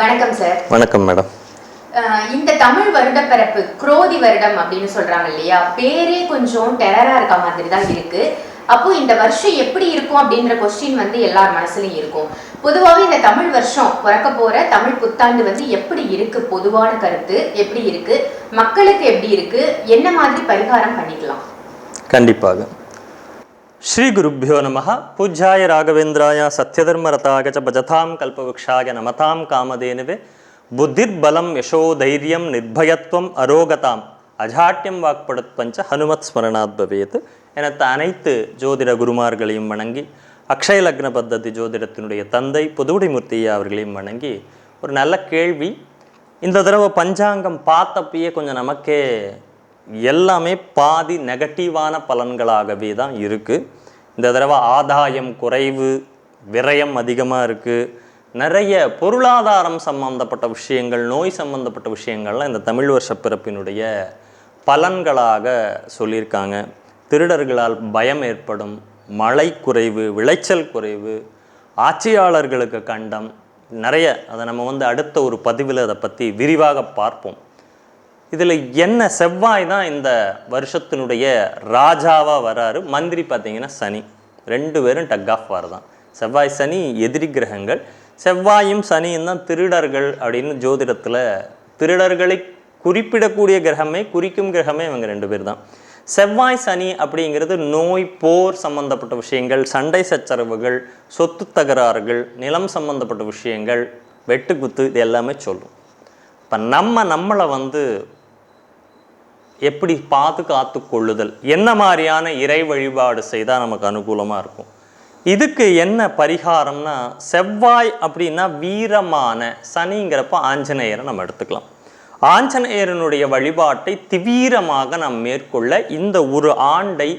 வணக்கம் சார் வணக்கம் மேடம் இந்த தமிழ் வருடப்பிறப்பு குரோதி வருடம் அப்படின்னு சொல்றாங்க இல்லையா? பேரே கொஞ்சம் டெரரா இருக்க மாதிரி தான் இருக்கு. அப்போ இந்த வருஷம் எப்படி இருக்கும் அப்படின்ற கொஸ்டின் வந்து எல்லார் மனசுலயும் இருக்கும். பொதுவாகவே இந்த தமிழ் வருஷம் பிறக்க போற தமிழ் புத்தாண்டு வந்து எப்படி இருக்கு? பொதுவான கருத்து எப்படி இருக்கு? மக்களுக்கு எப்படி இருக்கு? என்ன மாதிரி பரிகாரம் பண்ணிக்கலாம்? கண்டிப்பாக. ஸ்ரீ குருப்பியோ நம பூஜ்யாய ராகவேந்திராய சத்யதர்மரதாக ச பஜதாம் கல்பவக்ஷாய நமதாம் காமதேனுவே. புத்திர்பலம் யசோ தைரியம் நிர்பயத்துவம் அரோகதாம். அஜாட்டியம் வாக்படுத்வஞ்ச ஹனுமத் ஸ்மரணாத் பவேத். எனத்த அனைத்து ஜோதிட குருமார்களையும் வணங்கி அக்ஷய லக்ன பத்ததி ஜோதிடத்தினுடைய தந்தை புதுவுடிமூர்த்தியா அவர்களையும் வணங்கி ஒரு நல்ல கேள்வி. இந்த தடவை பஞ்சாங்கம் பார்த்தப்பயே கொஞ்சம் நமக்கே எல்லாமே பாதி நெகட்டிவான பலன்களாகவே தான் இருக்குது இந்த தடவை ஆதாயம் குறைவு விரயம் அதிகமாக இருக்குது நிறைய பொருளாதாரம் சம்பந்தப்பட்ட விஷயங்கள் நோய் சம்பந்தப்பட்ட விஷயங்கள்லாம் இந்த தமிழ் வருஷ பிறப்பினுடைய பலன்களாக சொல்லியிருக்காங்க. திருடர்களால் பயம் ஏற்படும் மழை குறைவு விளைச்சல் குறைவு ஆட்சியாளர்களுக்கு கண்டம் நிறைய. அதை நம்ம வந்து அடுத்த ஒரு பதிவில் அதை பற்றி விரிவாக பார்ப்போம். இதில் என்ன செவ்வாய் தான் இந்த வருஷத்தினுடைய ராஜாவாக வராரு? மந்திரி பார்த்தீங்கன்னா சனி. ரெண்டு பேரும் டக் ஆஃப் வார் தான். செவ்வாய் சனி எதிரி கிரகங்கள். செவ்வாயும் சனியும் தான் திருடர்கள் அப்படின்னு ஜோதிடத்தில் திருடர்களை குறிப்பிடக்கூடிய கிரகமே குறிக்கும் கிரகமே இவங்க ரெண்டு பேர் தான். செவ்வாய் சனி அப்படிங்கிறது நோய் போர் சம்பந்தப்பட்ட விஷயங்கள் சண்டை சச்சரவுகள் சொத்து தகராறுகள் நிலம் சம்பந்தப்பட்ட விஷயங்கள் வெட்டுக்குத்து இது எல்லாமே சொல்லும். இப்போ நம்ம நம்மளை வந்து எப்படி பாதுகாத்து கொள்ளுதல் என்ன மாதிரியான இறை வழிபாடு செய்தால் நமக்கு அனுகூலமாக இருக்கும்? இதுக்கு என்ன பரிகாரம்னா செவ்வாய் அப்படின்னா வீரமான சனிங்கிறப்ப ஆஞ்சநேயரை நம்ம எடுத்துக்கலாம். ஆஞ்சநேயரனுடைய வழிபாட்டை தீவிரமாக நாம் மேற்கொள்ள இந்த ஒரு ஆண்டை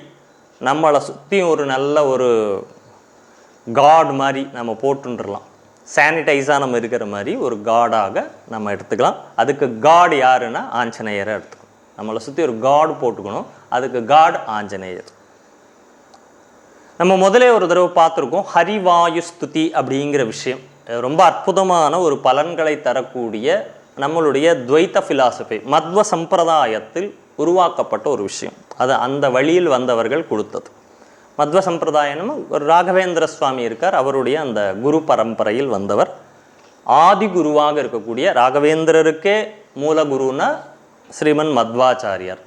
நம்மளை சுற்றி ஒரு நல்ல ஒரு காட் மாதிரி நம்ம போட்டுன்றலாம் சானிடைஸாக நம்ம இருக்கிற மாதிரி ஒரு காடாக நம்ம எடுத்துக்கலாம். அதுக்கு காட் யாருன்னா ஆஞ்சநேயரை எடுத்துக்கலாம். நம்மளை சுற்றி ஒரு காடு போட்டுக்கணும். அதுக்கு காட் ஆஞ்சநேயர். நம்ம முதலே ஒரு தடவை பார்த்துருக்கோம் ஹரிவாயு ஸ்துதி அப்படிங்கிற விஷயம். ரொம்ப அற்புதமான ஒரு பலன்களை தரக்கூடிய நம்மளுடைய துவைத்த ஃபிலாசபி மத்வ சம்பிரதாயத்தில் உருவாக்கப்பட்ட ஒரு விஷயம். அது அந்த வழியில் வந்தவர்கள் கொடுத்தது. மத்வ சம்பிரதாயம் ஒரு ராகவேந்திர சுவாமி இருக்கார் அவருடைய அந்த குரு பரம்பரையில் வந்தவர். ஆதி குருவாக இருக்கக்கூடிய ராகவேந்திரருக்கே மூல குருன்னா ஸ்ரீமன் மத்வாச்சாரியார்.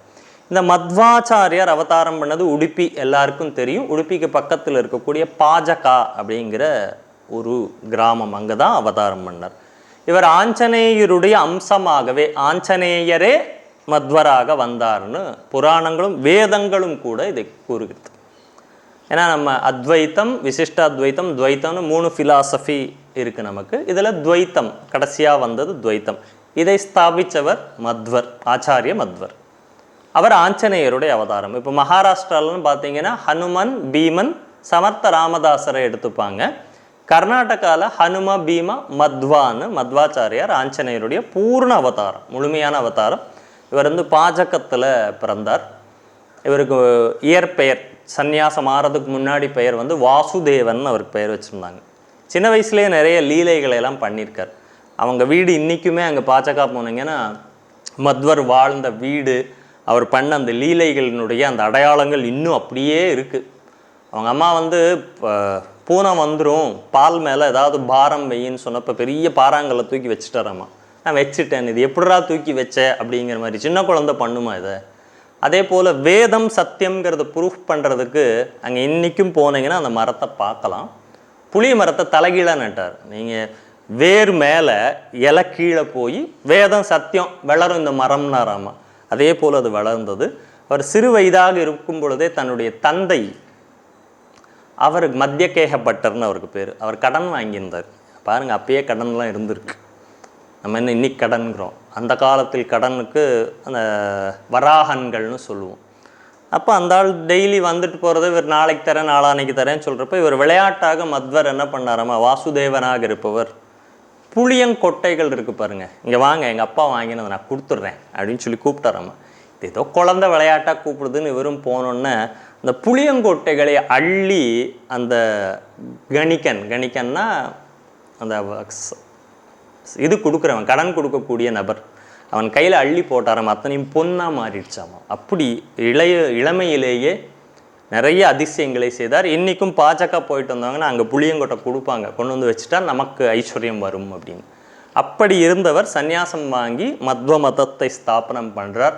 இந்த மத்வாச்சாரியார் அவதாரம் பண்ணது உடுப்பி எல்லாருக்கும் தெரியும். உடுப்பிக்கு பக்கத்தில் இருக்கக்கூடிய பாஜகா அப்படிங்கிற ஒரு கிராமம் அங்கே தான் அவதாரம் பண்ணார். இவர் ஆஞ்சநேயருடைய அம்சமாகவே ஆஞ்சநேயரே மத்வராக வந்தார்னு புராணங்களும் வேதங்களும் கூட இதை கூறுகிறது. ஏன்னா நம்ம அத்வைத்தம் விசிஷ்ட அத்வைத்தம் துவைத்தம்னு மூணு ஃபிலாசபி இருக்குது நமக்கு. இதில் துவைத்தம் கடைசியாக வந்தது துவைத்தம். இதை ஸ்தாபித்தவர் மத்வர் ஆச்சாரிய மத்வர். அவர் ஆஞ்சநேயருடைய அவதாரம். இப்போ மகாராஷ்டிராலன்னு பார்த்தீங்கன்னா ஹனுமன் பீமன் சமர்த்த ராமதாசரை எடுத்துப்பாங்க. கர்நாடகாவில் ஹனும பீம மத்வான்னு மத்வாச்சாரியார் ஆஞ்சநேயருடைய பூர்ண அவதாரம் முழுமையான அவதாரம். இவர் வந்து பாஜகத்தில் பிறந்தார். இவருக்கு இயற்பெயர் சந்நியாசம் ஆறதுக்கு முன்னாடி பெயர் வந்து வாசுதேவன் அவருக்கு பெயர் வச்சுருந்தாங்க. சின்ன வயசுலேயே நிறைய லீலைகளை எல்லாம் பண்ணியிருக்கார். அவங்க வீடு இன்றைக்குமே அங்கே பாச்சக்கா போனீங்கன்னா மத்வர் வாழ்ந்த வீடு அவர் பண்ண அந்த லீலைகளினுடைய அந்த அடையாளங்கள் இன்னும் அப்படியே இருக்குது அவங்க அம்மா வந்து ப- பூனை வந்துடும் பால் மேலே ஏதாவது பாரம் வெயின்னு சொன்னப்போ பெரிய பாறாங்கல்ல தூக்கி வச்சுட்டாராம்மா. நான் வச்சுட்டேன் இது எப்படிரா தூக்கி வச்ச? அப்படிங்கிற மாதிரி சின்ன குழந்தை பண்ணுமா இதை? அதே போல் வேதம் சத்தியம்ங்கிறத ப்ரூஃப் பண்ணுறதுக்கு அங்கே இன்றைக்கும் போனீங்கன்னா அந்த மரத்தை பார்க்கலாம். புளி மரத்தை தலைகீழாக நட்டார். நீங்கள் வேர் மேலே இலை கீழே போய் வேதம் சத்தியம் வளரும் இந்த மரம்னாராமா அதே போல் அது வளர்ந்தது. அவர் சிறு வயதாக இருக்கும் பொழுதே தன்னுடைய தந்தை அவருக்கு மத்தியகேக பட்டர்னு அவருக்கு பேர். அவர் கடன் வாங்கியிருந்தார். பாருங்கள் அப்பயே கடன்லாம் இருந்திருக்கு. நம்ம என்ன இன்னைக்கு கடன்கிறோம் அந்த காலத்தில் கடனுக்கு அந்த வராகன்கள்னு சொல்லுவோம். அப்போ அந்த ஆள் டெய்லி வந்துட்டு போகிறது இவர் நாளைக்கு தரேன் நாளான்னைக்கு தரேன்னு சொல்கிறப்ப இவர் விளையாட்டாக மத்வர் என்ன பண்ணாராமா? வாசுதேவனாக இருப்பவர். புளியங்கொட்டைகள் இருக்குது பாருங்க. இங்கே வாங்க எங்கள் அப்பா வாங்கினதை நான் கொடுத்துட்றேன் அப்படின்னு சொல்லி கூப்பிட்டாராமா. இது ஏதோ குழந்த விளையாட்டாக கூப்பிடுதுன்னு இவரும் போனோன்னே அந்த புளியங்கொட்டைகளை அள்ளி அந்த கணிக்கன் கணிக்கன்னா அந்த இது கொடுக்குறவன் கடன் கொடுக்கக்கூடிய நபர். அவன் கையில் அள்ளி போட்டாராம் அத்தனையும் பொண்ணாக மாறிடுச்சாமா. அப்படி இளைய இளமையிலேயே நிறைய அதிசயங்களை செய்தார். இன்றைக்கும் பாஜக போயிட்டு வந்தாங்கன்னா அங்கே புளியங்கொட்டை கொடுப்பாங்க. கொண்டு வந்து வச்சுட்டா நமக்கு ஐஸ்வர்யம் வரும் அப்படின்னு. அப்படி இருந்தவர் சந்நியாசம் வாங்கி மத்வ மதத்தை ஸ்தாபனம் பண்ணுறார்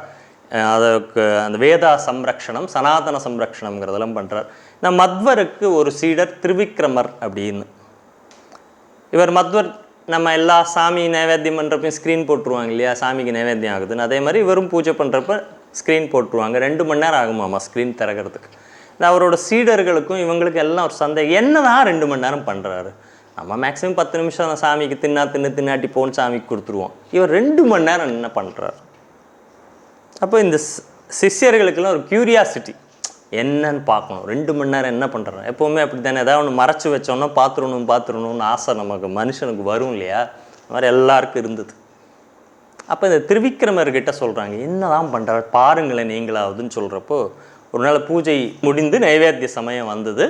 அதற்கு அந்த வேதா சம்ரக்ஷணம் சனாதன சம்ரக்ஷணம்ங்கிறதெல்லாம் பண்ணுறார் இந்த மத்வருக்கு ஒரு சீடர் திருவிக்ரமர் அப்படின்னு. இவர் மத்வர் நம்ம எல்லா சாமி நைவேத்தியம் பண்ணுறப்பையும் ஸ்க்ரீன் போட்டுருவாங்க இல்லையா? சாமிக்கு நைவேத்தியம் ஆகுதுன்னு. அதே மாதிரி இவரும் பூஜை பண்ணுறப்ப ஸ்க்ரீன் போட்டுருவாங்க. ரெண்டு மணி நேரம் ஆகுமாம்மா ஸ்க்ரீன் திறக்கிறதுக்கு? அவரோட சீடர்களுக்கும் இவங்களுக்கு எல்லாம் ஒரு சந்தேகம். என்னதான் ரெண்டு மணி நேரம் பண்ணுறாரு நம்ம மேக்ஸிமம் பத்து நிமிஷம் சாமிக்கு தின்னா தின்னு தின்னாட்டி போன் சாமிக்கு கொடுத்துருவோம். இவர் ரெண்டு மணி நேரம் என்ன பண்ணுறாரு அப்போ இந்த சிஷியர்களுக்கெல்லாம் சிஷ்யர்களுக்கெல்லாம் ஒரு கியூரியாசிட்டி என்னன்னு பார்க்கணும். ரெண்டு மணி நேரம் என்ன பண்ணுறோம் எப்போவுமே அப்படி தானே ஏதாவது ஒன்று மறைச்சி வச்சோன்னா பார்த்துடணும் பார்த்துடணும்னு ஆசை நமக்கு மனுஷனுக்கு வரும் இல்லையா? அது மாதிரி எல்லாருக்கும் இருந்தது. அப்போ இந்த திருவிக்கிரமர்கிட்ட சொல்கிறாங்க என்னதான் பண்ணுறாரு பாருங்களேன் நீங்களாவதுன்னு சொல்கிறப்போ ஒரு நாள் பூஜை முடிந்து நைவேத்திய சமயம் வந்தது.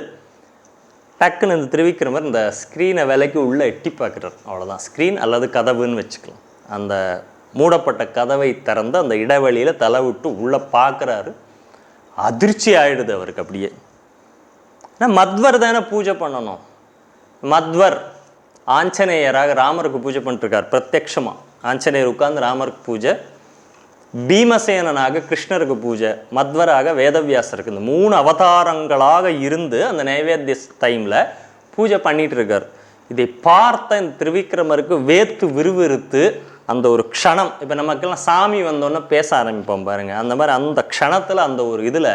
டக்குன்னு இந்த திருவிக்ரமர் இந்த ஸ்க்ரீனை விலைக்கு உள்ளே எட்டி பார்க்குறார். அவ்வளோதான் ஸ்க்ரீன் அல்லது கதவுன்னு வச்சுக்கலாம். அந்த மூடப்பட்ட கதவை திறந்து அந்த இடைவெளியில் தலை விட்டு உள்ளே பார்க்குறாரு. அதிர்ச்சி ஆயிடுது அவருக்கு அப்படியே. ஏன்னா மத்வர் தானே பூஜை பண்ணணும். மத்வர் ஆஞ்சநேயராக ராமருக்கு பூஜை பண்ணிட்டுருக்கார் பிரத்யக்ஷமாக ஆஞ்சநேயர் உட்காந்து ராமருக்கு பூஜை. பீமசேனனாக கிருஷ்ணருக்கு பூஜை மத்வராக வேதவியாசருக்கு இந்த மூணு அவதாரங்களாக இருந்து அந்த நைவேத்திய டைமில் பூஜை பண்ணிட்டு இருக்கார். இதை பார்த்த இந்த திருவிக்கிரமருக்கு வேத்து விறுவிறுத்து அந்த ஒரு க்ஷணம் இப்போ நமக்கெல்லாம் சாமி வந்தோன்னே பேச ஆரம்பிப்போம் பாருங்கள் அந்த மாதிரி அந்த க்ஷணத்தில் அந்த ஒரு இதில்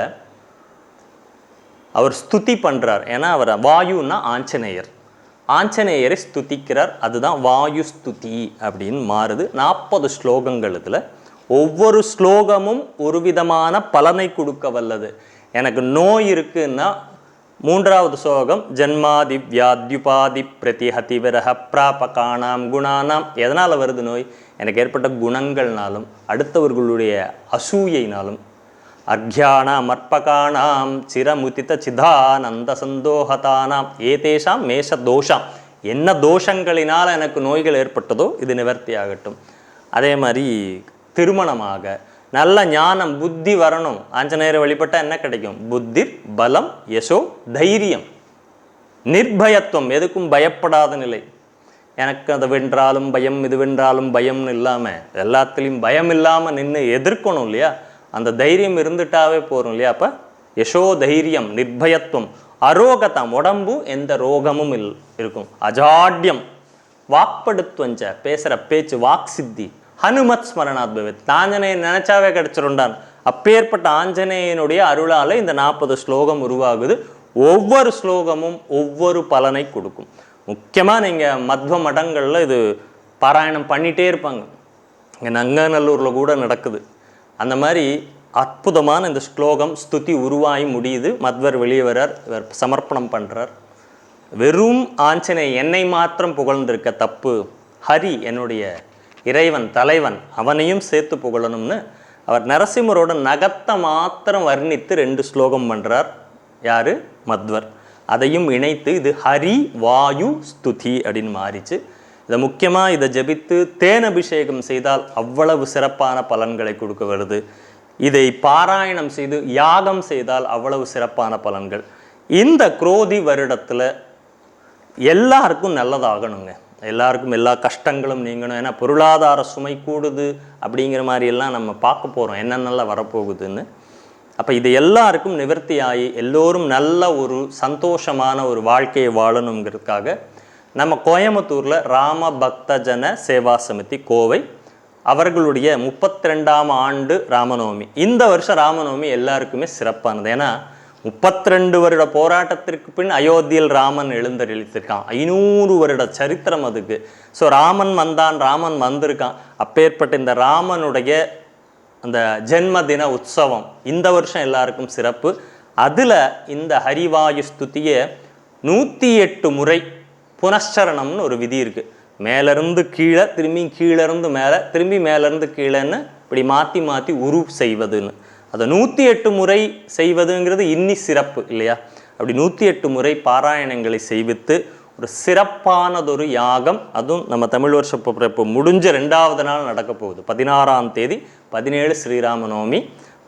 அவர் ஸ்துதி பண்ணுறார் ஏன்னா அவர் வாயுன்னா ஆஞ்சநேயர். ஆஞ்சநேயரை ஸ்துதிக்கிறார். அதுதான் வாயு ஸ்துதி அப்படின்னு மாறுது. நாற்பது ஸ்லோகங்கள் இதில். ஒவ்வொரு ஸ்லோகமும் ஒரு விதமான பலனை கொடுக்க வல்லது. எனக்கு நோய் இருக்குன்னா மூன்றாவது ஸ்லோகம் ஜன்மாதி வியாத்யுபாதி பிரதிஹதி விரக பிராபகானாம் குணானாம். எதனால் வருது நோய்? எனக்கு ஏற்பட்ட குணங்கள்னாலும் அடுத்தவர்களுடைய அசூயைனாலும். அர்க்யானாம் அர்ப்பகானாம் சிரமுதித்த சிதானந்த சந்தோகதானாம். ஏதேஷாம் மேஷ தோஷாம். என்ன தோஷங்களினால் எனக்கு நோய்கள் ஏற்பட்டதோ இது நிவர்த்தி ஆகட்டும் அதே மாதிரி திருமணமாக. நல்ல ஞானம் புத்தி வரணும். ஆஞ்சநேயரை வழிபட்டால் என்ன கிடைக்கும்? புத்தி பலம் யசோ தைரியம். நிர்பயத்துவம் எதுக்கும் பயப்படாத நிலை. எனக்கு அதை வென்றாலும் பயம் இது வென்றாலும் பயம்னு இல்லாமல் எல்லாத்துலேயும் பயம் இல்லாமல் நின்று எதிர்க்கணும் இல்லையா? அந்த தைரியம் இருந்துட்டாவே போகிறோம் இல்லையா? அப்போ யசோ தைரியம் நிர்பயத்துவம். அரோகதாம் உடம்பு எந்த ரோகமும் இல் இருக்கும். அஜாட்யம். வாக்படுத்துவஞ்ச பேசுகிற பேச்சு வாக் சித்தி ஹனுமத் ஸ்மரணாத் பவித். ஆஞ்சநேயன் நினைச்சாவே கிடைச்சிருண்டான் அப்பேற்பட்ட ஆஞ்சநேயனுடைய அருளால் இந்த நாற்பது ஸ்லோகம் உருவாகுது. ஒவ்வொரு ஸ்லோகமும் ஒவ்வொரு பலனை கொடுக்கும். முக்கியமாக நீங்கள் மத்வ மடங்களில் இது பாராயணம் பண்ணிகிட்டே இருப்பாங்க. இங்கே நங்கநல்லூரில் கூட நடக்குது. அந்த மாதிரி அற்புதமான இந்த ஸ்லோகம் ஸ்துதி உருவாகி முடியுது. மத்வர் வெளியே வரார் இவர் சமர்ப்பணம் பண்ணுறார் வெறும் ஆஞ்சனை என்னை மாத்திரம் புகழ்ந்திருக்க தப்பு. ஹரி என்னுடைய இறைவன் தலைவன் அவனையும் சேர்த்து புகழணும்னு அவர் நரசிம்மரோட நகத்தை மாத்திரம் வர்ணித்து ரெண்டு ஸ்லோகம் பண்ணுறார் யாரு? மத்வர். அதையும் இணைத்து இது ஹரி வாயு ஸ்துதி அப்படின்னு மாறிச்சு. இதை முக்கியமாக இதை ஜெபித்து தேன் அபிஷேகம் செய்தால் அவ்வளவு சிறப்பான பலன்களை கொடுக்க வருது. இதை பாராயணம் செய்து யாகம் செய்தால் அவ்வளவு சிறப்பான பலன்கள். இந்த குரோதி வருடத்தில் எல்லாருக்கும் நல்லதாகணுங்க. எல்லாருக்கும் எல்லா கஷ்டங்களும் நீங்கணும். ஏன்னா பொருளாதார சுமை கூடுது அப்படிங்கிற மாதிரி எல்லாம் நம்ம பார்க்க போகிறோம் என்னென்னலாம் வரப்போகுதுன்னு. அப்போ இது எல்லாருக்கும் நிவர்த்தி ஆகி எல்லோரும் நல்ல ஒரு சந்தோஷமான ஒரு வாழ்க்கையை வாழணுங்கிறதுக்காக நம்ம கோயம்புத்தூரில் ராம பக்தஜன சேவா சமிதி கோவை அவர்களுடைய முப்பத்தி ரெண்டாம் ஆண்டு ராமநவமி. இந்த வருஷம் ராமநவமி எல்லாருக்குமே சிறப்பானது. ஏன்னா முப்பத்தி ரெண்டு வருட போராட்டத்திற்கு பின் அயோத்தியில் ராமன் எழுந்தருளித்திருக்கான். ஐநூறு வருட சரித்திரம் அதுக்கு. ஸோ ராமன் வந்தான் ராமன் வந்திருக்கான். அப்பேற்பட்ட இந்த ராமனுடைய அந்த ஜென்ம தின உற்சவம் இந்த வருஷம் எல்லாருக்கும் சிறப்பு. அதில் இந்த ஹரிவாயு ஸ்துதியை நூற்றி எட்டு முறை புனశ్చரணம்னு ஒரு விதி இருக்குது மேலேருந்து கீழே திரும்பி கீழேருந்து மேலே திரும்பி மேலேருந்து கீழேன்னு இப்படி மாற்றி மாற்றி உரு செய்வதுன்னு. அதை நூற்றி எட்டு முறை செய்வதுங்கிறது இன்னி சிறப்பு இல்லையா? அப்படி நூற்றி எட்டு முறை பாராயணங்களை செய்வித்து ஒரு சிறப்பானதொரு யாகம் அதுவும் நம்ம தமிழ் வருஷ பிறப்பு முடிஞ்ச ரெண்டாவது நாள் நடக்க போகுது. பதினாறாம் தேதி பதினேழு ஸ்ரீராம நவமி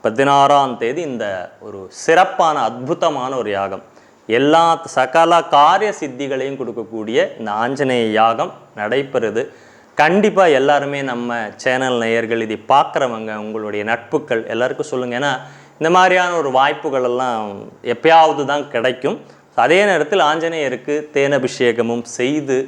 பதினாறாம் தேதி இந்த ஒரு சிறப்பான அற்புதமான ஒரு யாகம். எல்லா சகல காரிய சித்திகளையும் கொடுக்கக்கூடிய இந்த ஆஞ்சநேய யாகம் நடைபெறுது. கண்டிப்பாக எல்லாருமே நம்ம சேனல் நேயர்கள் இதை பார்க்குறவங்க உங்களுடைய நட்புகள் எல்லாருக்கும் சொல்லுங்கள் ஏன்னா இந்த மாதிரியான ஒரு வாய்ப்புகளெல்லாம் எப்பயாவது தான் கிடைக்கும். அதே நேரத்தில் ஆஞ்சநேயருக்கு தேனபிஷேகமும் செய்து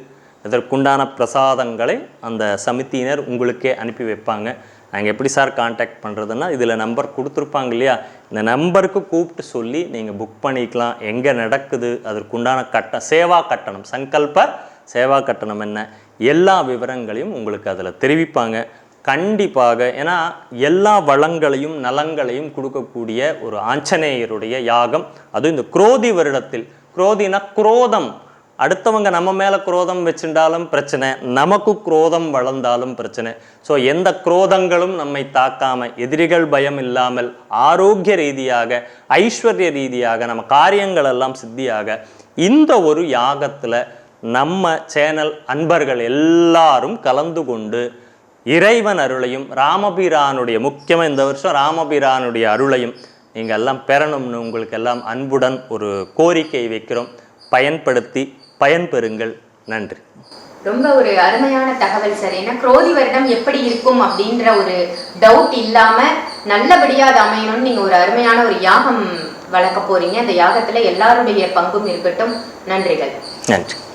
இதற்குண்டான பிரசாதங்களை அந்த சமித்தியினர் உங்களுக்கே அனுப்பி வைப்பாங்க. நாங்கள் எப்படி சார் காண்டாக்ட் பண்ணுறதுன்னா இதில் நம்பர் கொடுத்துருப்பாங்க இல்லையா? இந்த நம்பருக்கு கூப்பிட்டு சொல்லி நீங்கள் புக் பண்ணிக்கலாம். எங்கே நடக்குது? அதற்குண்டான கட்ட சேவா கட்டணம் சங்கல்ப சேவா கட்டணம் என்ன? எல்லா விவரங்களையும் உங்களுக்கு அதில் தெரிவிப்பாங்க. கண்டிப்பாக ஏன்னா எல்லா வளங்களையும் நலங்களையும் கொடுக்கக்கூடிய ஒரு ஆஞ்சநேயருடைய யாகம் அதுவும் இந்த குரோதி வருடத்தில். குரோதினா குரோதம். அடுத்தவங்க நம்ம மேலே குரோதம் வச்சுட்டாலும் பிரச்சனை நமக்கு குரோதம் வளர்ந்தாலும் பிரச்சனை. ஸோ எந்த குரோதங்களும் நம்மை தாக்காமல் எதிரிகள் பயம் இல்லாமல் ஆரோக்கிய ரீதியாக ஐஸ்வர்ய ரீதியாக நம்ம காரியங்கள் எல்லாம் சித்தியாக இந்த ஒரு யாகத்தில் நம்ம சேனல் அன்பர்கள் எல்லாரும் கலந்து கொண்டு இறைவன் அருளையும் ராமபிரானுடைய முக்கியமாக இந்த வருஷம் ராமபிரானுடைய அருளையும் நீங்கள் எல்லாம் பெறணும்னு உங்களுக்கு எல்லாம் அன்புடன் ஒரு கோரிக்கை வைக்கிறோம். பயன்படுத்தி பயன்பெறுங்கள். நன்றி. ரொம்ப ஒரு அருமையான தகவல் சார். ஏன்னா குரோதி வருடம் எப்படி இருக்கும் அப்படின்ற ஒரு டவுட் இல்லாம நல்லபடியா அது அமையணும்னு நீங்க ஒரு அருமையான ஒரு யாகம் வளர்க்க போறீங்க. அந்த யாகத்துல எல்லாருடைய பங்கும் இருக்கட்டும். நன்றிகள். நன்றி.